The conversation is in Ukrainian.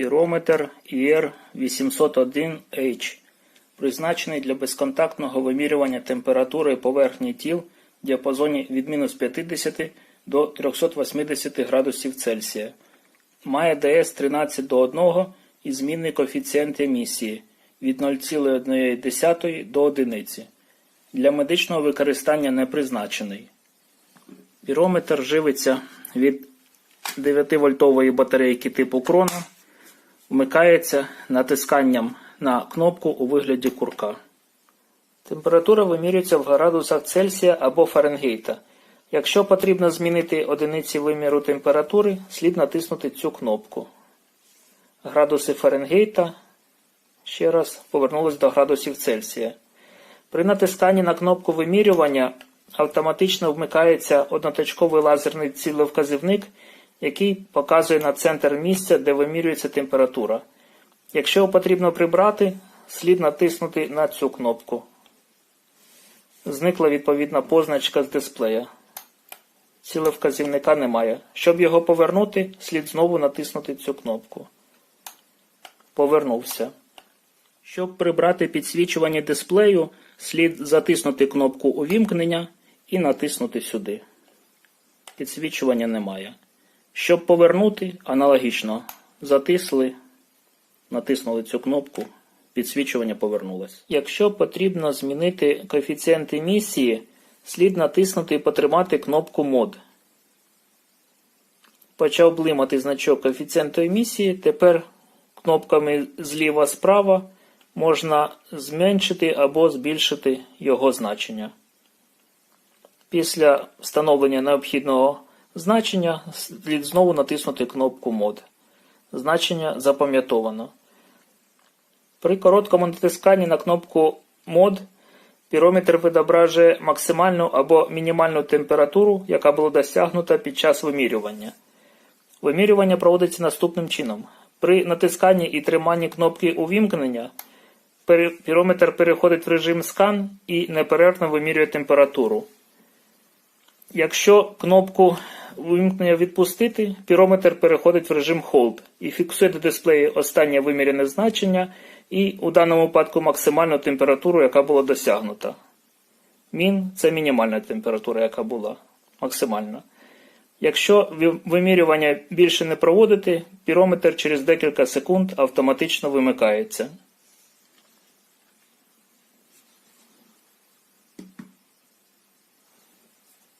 Пірометр IR801H, призначений для безконтактного вимірювання температури поверхні тіл в діапазоні від мінус 50 до 380 градусів Цельсія. Має ДС 13 до 1 і змінний коефіцієнт емісії від 0,1 до 1. Для медичного використання не призначений. Пірометр живиться від 9-вольтової батарейки типу крона, вмикається натисканням на кнопку у вигляді курка. Температура вимірюється в градусах Цельсія або Фаренгейта. Якщо потрібно змінити одиниці виміру температури, слід натиснути цю кнопку. Градуси Фаренгейта ще раз повернулись до градусів Цельсія. При натисканні на кнопку вимірювання автоматично вмикається одноточковий лазерний цілевказівник, який показує на центр місця, де вимірюється температура. Якщо потрібно прибрати, слід натиснути на цю кнопку. Зникла відповідна позначка з дисплея. Цілевказівника немає. Щоб його повернути, слід знову натиснути цю кнопку. Повернувся. Щоб прибрати підсвічування дисплею, слід затиснути кнопку увімкнення і натиснути сюди. Підсвічування немає. Щоб повернути, аналогічно затисли, натиснули цю кнопку, підсвічування повернулось. Якщо потрібно змінити коефіцієнт емісії, слід натиснути і потримати кнопку мод. Почав блимати значок коефіцієнту емісії, тепер кнопками зліва справа можна зменшити або збільшити його значення. Після встановлення необхідного значення слід знову натиснути кнопку мод. Значення запам'ятовано. При короткому натисканні на кнопку мод пірометр відображує максимальну або мінімальну температуру, яка була досягнута під час вимірювання. Вимірювання проводиться наступним чином. При натисканні і триманні кнопки увімкнення пірометр переходить в режим скан і неперервно вимірює температуру. Якщо кнопку вимкнення відпустити, пірометр переходить в режим Hold і фіксує на дисплеї останнє вимірене значення і у даному випадку максимальну температуру, яка була досягнута. Мін це мінімальна температура, яка була максимальна. Якщо вимірювання більше не проводити, пірометр через декілька секунд автоматично вимикається.